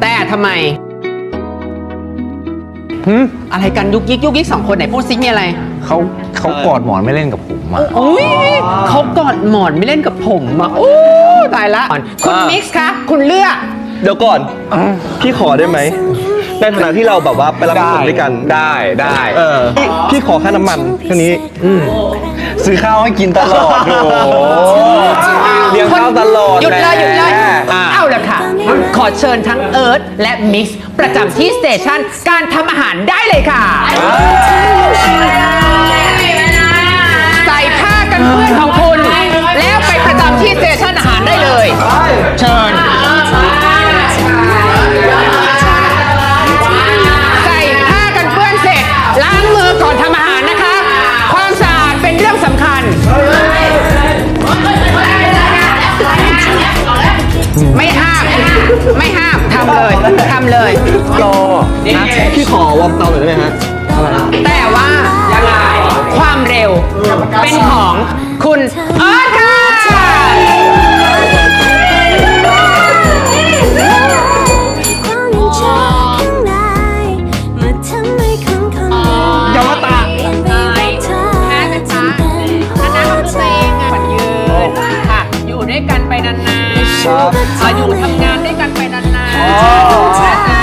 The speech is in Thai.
แต่ทำไมหึอะไรกันยุกยิกยุกยิกสองคนไหนพูดซิมีอะไรเขาเขากอดหมอนไม่เล่นกับผมอะอุ้ยเขากอดหมอนไม่เล่นกับผมอะโอ้ตายละคุณอ่ามิกซ์คะคุณเลือกเดี๋ยวก่อน พี่ขอได้ไหม ในฐานะที่เราแบบว่าไปรับน้ำฝนด้วยกันได้ได้เออพี่พี่ขอค่าน้ำมันแค่นี้ซื้อข้าวให้กินตลอดโอ้โหเลี้ยงข้าวตลอดหยุดเลย ขอเชิญทั้งเอิร์ธและมิกซ์ประจำที่สเตชันการทำอาหารได้เลยค่ะ ใส่ผ้ากันเปื้อนของคุณ แล้วไปประจำที่สเตชันอาหารได้เลย เชิญ ใส่ผ้ากันเปื้อนเสร็จ ล้างมือก่อนทำอาหารนะคะ ความสะอาดเป็นเรื่องสำคัญ ไม่ห้าม ไม่ห้ามทำเลยทำเลยรอนะพี่ขอวอร์มเตาหน่อยได้ไหมฮะแต่ว่าความเร็วเป็นของคุณเอิร์ธค่ะ อยู่ด้วยกันไปนานๆครับอะอยู่ทำงานด้วยกันไปนานๆอ๋อและ